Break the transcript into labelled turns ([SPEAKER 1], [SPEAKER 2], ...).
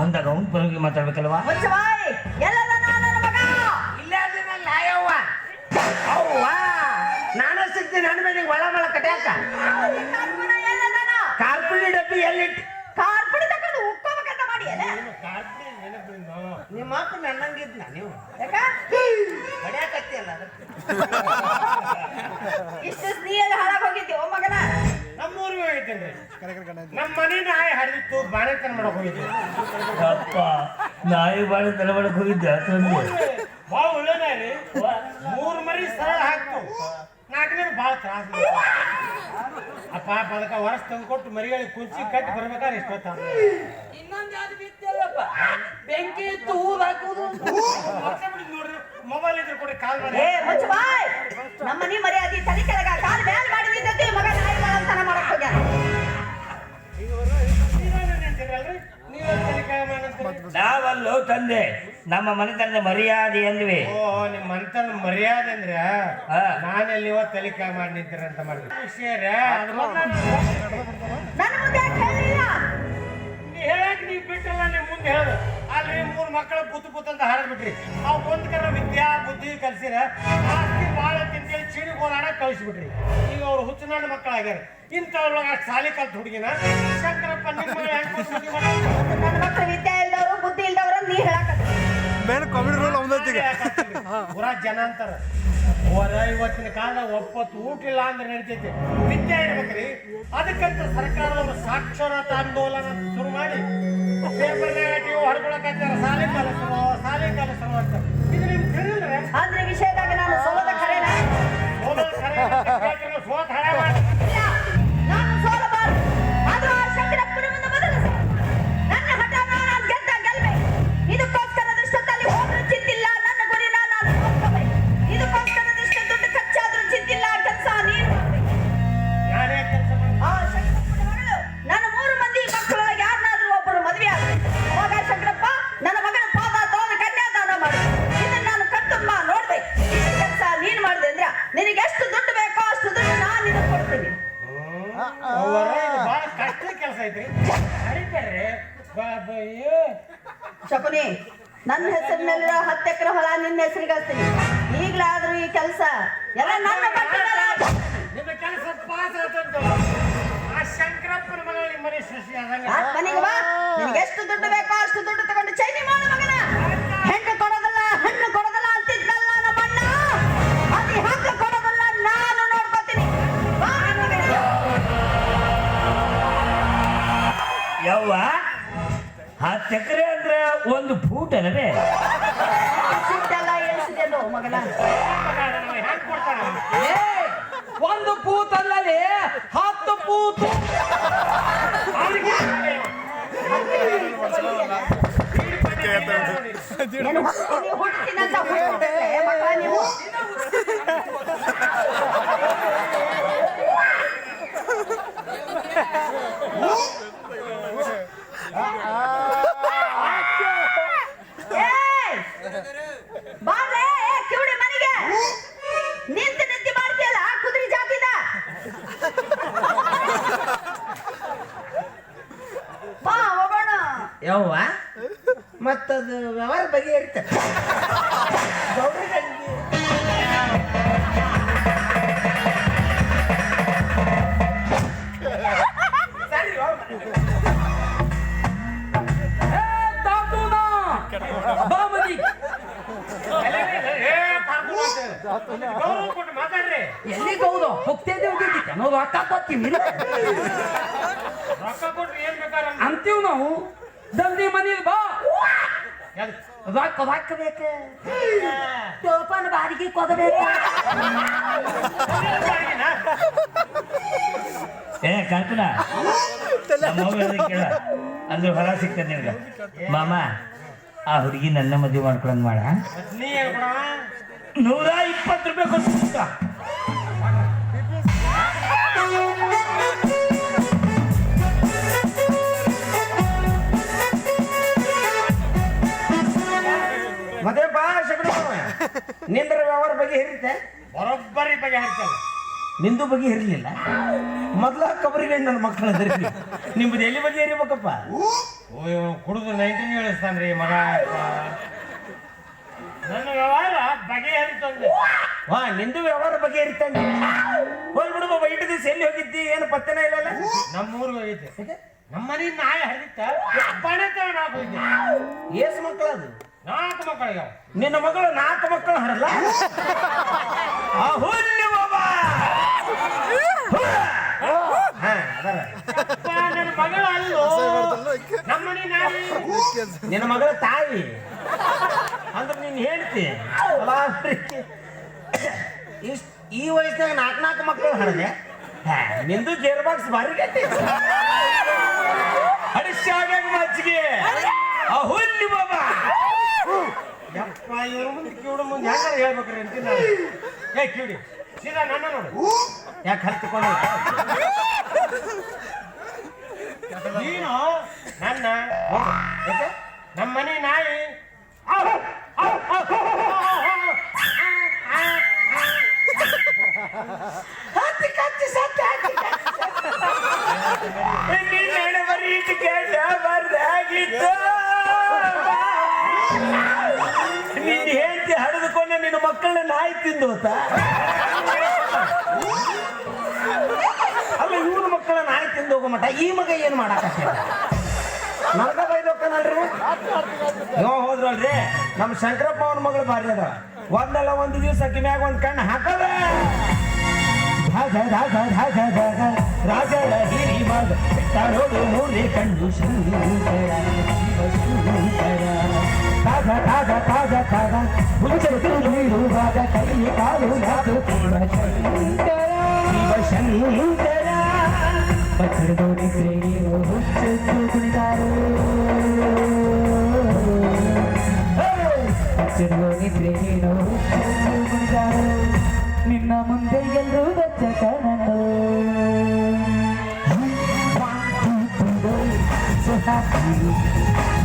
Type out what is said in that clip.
[SPEAKER 1] ಅಂದಾಗ ರೌಂಡ್ ಪರವಾಗಿ ಮಾತಾಡ್ಬೇಕಲ್ವಾ?
[SPEAKER 2] ಮುಚ್ಚಬಾಯ್! ಎಲ್ಲದ ನನ್ನ ಮಗ!
[SPEAKER 3] ಇಲ್ಲೇ ಯವ್ವ ಅವ್ವ. ನಾನು ಸಿಗ್ತೀನಿ ನನ್ನ ಮೇಲೆ ಒಳ ಮಳ ಕಟ್ಯಾಕ. ಕಾರ್ಪುಡಿ ಡಬ್ಬಿ ಎಲ್ಲಿಟ್ಟು
[SPEAKER 2] ಕಾರ್ಪುಡಿ ತಕೊಂಡು ಉಕ್ಕೋಬೇಕಂತ ಮಾಡಿ
[SPEAKER 3] ನಿಮ್ಮ ಅಪ್ಪ ನನ್ನಂಗಿದ್ನ
[SPEAKER 4] ನಮ್ಮ ಮನೆ ನಾಯಿ ಹರಿದಿತ್ತು ಬಾಳೆತನ ಮಾಡಕ್ ಹೋಗಿದ್ದೆ.
[SPEAKER 1] ಅಪ್ಪ ನಾಯಿ ಬಾಳೆ ತಲೆ ಮಾಡಕ್ ಹೋಗಿದ್ದೆ ತಂದೆ.
[SPEAKER 4] ಭಾಳ ರೀ ಮೂರ್ ಮರಿ ಸರಳ ಹಾಕ್ತು. ನಾಲ್ಕನೇ ಭಾಳ ತ್ರಾಸ ಅಪ್ಪ ಅದಕ್ಕೆ ವರ್ಷ ತಂದು ಕೊಟ್ಟು ಮರಿಗಳಿಗೆ ಕುಂಚಿ ಕಟ್ಟಿ ಬರ್ಬೇಕಾದ್ರೆ ಇಷ್ಟೊತ್ತ
[SPEAKER 3] ಇನ್ನೊಂದು ಯಾವ್ದು ಬಿದ್ದಲ್ಲಪ್ಪ? ಬೆಂಕಿ ಇತ್ತು ಊರ್ ಹಾಕೋದು
[SPEAKER 4] ನೋಡ್ರಿ ಮೊಬೈಲ್ ಇದ್ರೆ ಕೊಡಿ ಕಾಲ್ ಮಾಡಿ
[SPEAKER 2] ನಮ್ಮ ಮನಿ ಮರ್ಯಾದೆ ತಲೆ ಕೆಳಗ ಕಾಲ್ ಮ್ಯಾಲ್ ಮಾಡಿದ್ದೆ ಮಗ
[SPEAKER 1] ತಂದೆ ನಮ್ಮ ಮನೆತನದ ಮರ್ಯಾದೆ ಅಂದ್ವಿ.
[SPEAKER 4] ಓ ನಿಮ್ಮ ಮನೆತನ ಮರ್ಯಾದೆ ಅಂದ್ರ. ನಾನೆಲ್ಲಿ ಇವತ್ತು ತಲೆ ಮಾಡಿ ನಿಂತೀರ ಅಂತ ಮಾಡಿದ್ರು ವಿಷಯ ರೀ, ಅದ್ರ
[SPEAKER 2] ನನ್ನ ಮುಂದೆ ಯಾಕ್
[SPEAKER 4] ನೀ ಹೇಳಕ್ ನೀವ್ ಬಿಟ್ಟಲ್ಲ ನಿಮ್ ಮುಂದೆ ಹೇಳು. ಅಲ್ಲಿ ಮೂರು ಮಕ್ಕಳ ಬುತ್ ಬುತ್ ಅಂತ ಹಾಡ್ಬಿಟ್ರಿ ಅವ್ ಒಂದ್ಕರ ವಿದ್ಯಾ ಬುದ್ಧಿ ಕಲ್ಸಿರ ಆಸ್ತಿ ಬಾಳ ತಿಂತೇಳಿ ಚೀಡಿ ಗೋಲಾಡ ಕಳಿಸ್ಬಿಟ್ರಿ. ಈಗ ಅವ್ರು ಹುಚ್ಚನಾಡ ಮಕ್ಕಳಾಗ್ಯಾರ. ಇಂಥವ್ರೊಳಗ ಅಷ್ಟ್ ಸಾಲಿ ಕಲ್ತ್ ಹುಡುಗಿನ. ಶಂಕರಪ್ಪ ನಿಮ್ಮ
[SPEAKER 2] ಮಕ್ಕಳು ವಿದ್ಯಾ ಇಲ್ದವರು ಬುದ್ಧಿ ಇಲ್ದವರು ನೀ ಹೇಳಕತ್ತಿ
[SPEAKER 5] ಮೇನ್ ಕಾಮಿಡಿ ರೋಲ್ ಅವನತ್ತಿಗೆ
[SPEAKER 4] ಪೂರಾ ಜನ ಅಂತಾರ ಹೊರ ಇವತ್ತಿನ ಕಾಲ ಒಪ್ಪತ್ತು ಊಟ ಇಲ್ಲ ಅಂದ್ರೆ ನಡೀತೈತಿ. ವಿದ್ಯೆ ಇರ್ಬೇಕ್ರಿ. ಅದಕ್ಕಂತ ಸರ್ಕಾರದವರು ಸಾಕ್ಷರತಾ ಆಂದೋಲನ ಶುರು ಮಾಡಿ ಪೇಪರ್ನಾಗ ಟಿವಿ ಕಾಲ ಸಾಲಿ ಕಾಲ ಸಾಲಿ ಕಲಿಸ್ರು ಅಂತ.
[SPEAKER 2] ಶಕುನಿ ನನ್ನ ಹೆಸರಿನಲ್ಲಿರೋ ಹತ್ತು ಎಕರೆ ಹೊಲ ನಿನ್ನ ಹೆಸರಿಗೆ ಹಚ್ತೀನಿ ಈಗಲಾದ್ರೂ ಈ ಕೆಲಸ ಎಲ್ಲ ನನ್ನ
[SPEAKER 4] ನಿಮ್ಮ ಕೆಲಸ ಪಾಸ್ ಆತಂತು ಆ ಶಂಕರಪ್ಪನ ನಿಮ್ಮ ಮನೆ
[SPEAKER 2] ಆ ಮನೆಗೆ ಬಾ. ನಿನಗೆ ಎಷ್ಟು ದುಡ್ಡು ಬೇಕೋ ಅಷ್ಟು ದುಡ್ಡು ತಗೊಂಡು ಚೈನಿ ಮಾಡು ಮಗನ. ಹೆಣ್ಣು ಕೊಡೋದಲ್ಲ ಹಣ್ಣು ಕೊಡೋದಲ್ಲ ಅಂತಿದ್ದಲ್ಲ ನಮ್ಮ ಅಣ್ಣ. ಅತಿ ಹಕ್ಕ ಕೊಡೋದಲ್ಲ ನಾನು ನೋಡ್ಕೋತೀನಿ.
[SPEAKER 1] ಯವ್ವ ಹತ್ತು ಎಕರೆ ಅಂದ್ರೆ ಒಂದು ಫೂಟ್ ಅಲ್ಲವೇ?
[SPEAKER 2] ಸಿಟ್ಟೆಲ್ಲ ಎಳ್ಸಿದೆಲ್ಲೋ ಮಗನ?
[SPEAKER 4] ಹೆಂಗ್
[SPEAKER 3] ಏ ಒಂದು ಪೂತ್ ಅಲ್ಲಲ್ಲಿ ಹತ್ತು ಪೂತು
[SPEAKER 2] ನೀನು ಮಗ ನೀವು
[SPEAKER 3] ಯವ್ವ? ಮತ್ತದು ವ್ಯವಹಾರ
[SPEAKER 4] ಬಗ್ಗೆ ಇರ್ತದೆ
[SPEAKER 3] ಎಲ್ಲಿಗೆ ಹೌದು ಹೋಗ್ತೇದೆ ಹೋಗಿದ್ದಿಕ್ಕೆ ನಾವು ರೊಕ್ಕ ಕೊಡ್ತೀವಿ
[SPEAKER 4] ರೊಕ್ಕ ಕೊಟ್ರಿ ಏನ್ ಬೇಕಾದ್ರೆ
[SPEAKER 3] ಅಂತೀವ್ ನಾವು. ಜಲ್ದಿ ಮನೇಲಿ ಬಾ? ರೊಕ್ಕ ರೊಕ್ಕ ಬೇಕು? ಟೋಪನ್ ಬಾಡಿಗೆ ಕೊಡಬೇಕು?
[SPEAKER 1] ಏ ಕಲ್ಪನಾ ಕೇಳ. ಅಂದ್ರೆ ಹೊರ ಸಿಗ್ತದೆ ನಿನಗ. ಮಾಮ ಆ ಹುಡುಗಿ ನನ್ನ ಮದುವೆ ಮಾಡ್ಕೊಳಂಗ್ ಮಾಡ ನೂರ ಇಪ್ಪತ್ತು ರೂಪಾಯಿ ಕೊಟ್ಟು
[SPEAKER 3] ನಿಂದ್ರ ವ್ಯವಹಾರ ಬಗೆಹರಿತೆ
[SPEAKER 4] ಬರೋಬ್ಬರಿ ಹೇಳ್ತಾರೆ
[SPEAKER 1] ನಿಂದು ಬಗ್ಗೆ ಇರಲಿಲ್ಲ ಮೊದಲ ಕಬರಿಗೆ ನನ್ನ ಮಕ್ಕಳ ನಿಮ್ದು ಎಲ್ಲಿ ಬಗ್ಗೆ ಇರಬೇಕಪ್ಪ
[SPEAKER 4] ಕುಡಿದು ನೈನ್ಟೀನ್ ಹೇಳಿಸ್ತಾನ್ರಿ ಮಗ. ನನ್ನ ವ್ಯವಹಾರ ಬಗೆಹರಿತಂದೆ
[SPEAKER 3] ವಾ ನಿಂದು ವ್ಯವಹಾರ ಬಗ್ಗೆ ಇರ್ತಾನೆ ಹೋಗಿ ಬಿಡು ಬಾಬಾ ಇಟ್ಟು ದಿವಸ ಎಲ್ಲಿ ಹೋಗಿದ್ದಿ? ಏನು ಪತ್ತೆನೇ ಇಲ್ಲಲ್ಲ?
[SPEAKER 4] ನಮ್ಮೂರಿಗೆ ಹೋಗಿದ್ದೆ. ನಮ್ಮ ಮನೆ ನಾಯಿ ಹರಿತ ಅಪ್ಪಣೆ ತಗೊಂಡು ಹೋಗಿದ್ದೆ.
[SPEAKER 3] ಏಸು ಮಕ್ಕಳದು? ಅದು
[SPEAKER 4] ನಾಲ್ಕು ಮಕ್ಕಳಿಗೆ
[SPEAKER 3] ನಿನ್ನ ಮಗಳು ನಾಲ್ಕು ಮಕ್ಕಳು ಹರಲ್ಲ. ಹುಲ್ಲು
[SPEAKER 4] ಅಲ್ಲೋ.
[SPEAKER 3] ನಿನ್ನ ಮಗಳ ತಾಯಿ. ಅಂದ್ರೆ ನೀನ್ ಹೇಳ್ತಿ. ಈ ವಯಸ್ಸಿನಾಗ ನಾಲ್ಕು ನಾಲ್ಕು ಮಕ್ಕಳು ಹರದೆ. ನಿಂದು ಗೇರ್ ಬಾಕ್ಸ್ ಭಾರಿ ಗಟ್ಟಿ. ಅಡಿಶಾಗ ಮಚ್ಚಿಗೆ ಆ ಹುಲ್ಲು ಬಾಬಾ
[SPEAKER 4] ಯಪ್ಪ ಇವ್ರ ಮುಂದೆ ಕಿವಿಡ ಮುಂದೆ ಹೆಂಗಾರ ಹೇಳ್ಬೇಕ್ರಿ ಅಂತೀನಿ ಏ ಕಿವಿಡಿ ಸೀದಾ ನನ್ನ ನೋಡು
[SPEAKER 3] ಯಾಕೆ ಹತ್ತಿಕೊಂಡು
[SPEAKER 4] ನೀನು ನನ್ನ? ನಮ್ಮ ಮನೆ ನಾಯಿ.
[SPEAKER 3] ಹತ್ತಿ ಕಚ್ಚಿ ಸತ್ತ ಮಕ್ಕಳನ್ನ ನಾಯಿ ತಿಂದು? ಅಲ್ಲ, ಇವ್ರ ಮಕ್ಕಳ ನಾಯಿ ತಿಂದು ಹೋಗೋ ಮಟ ಈ ಮಗ ಏನ್ ಮಾಡಾಕತ್ತ? ನರ್ಗ ಬೈದೋಕನಲ್ರಿ ನೋ ಹೋದ್ರಲ್ರಿ, ನಮ್ಮ ಶಂಕರಪ್ಪ ಅವ್ರ ಮಗಳು ಬಾರಿ ಅದ ಒಂದಲ್ಲ ಒಂದು ದಿವಸ ಅಕ್ಕಿ ಮ್ಯಾಗ ಒಂದ್ ಕಣ್ಣು ಹಾಕದ. ರಾಜ ಹಿರಿ ಮಗ ತರೋದು ಮೂರೇ ಕಣ್ಣು ಶಂಕರ ಶಿವಶಂಕರ ತಾಗ పద పద పద పద భూచరు నీరు పద కయ్యి కాదు నాకు శివ శంకర పచ్చడితోని ప్రేమిలో చూసుకుంటారు పచ్చడిలోని ప్రేమిలో చూసుకుంటారు నిన్న ముందే ఎల్లు వచ్చకనను So happy.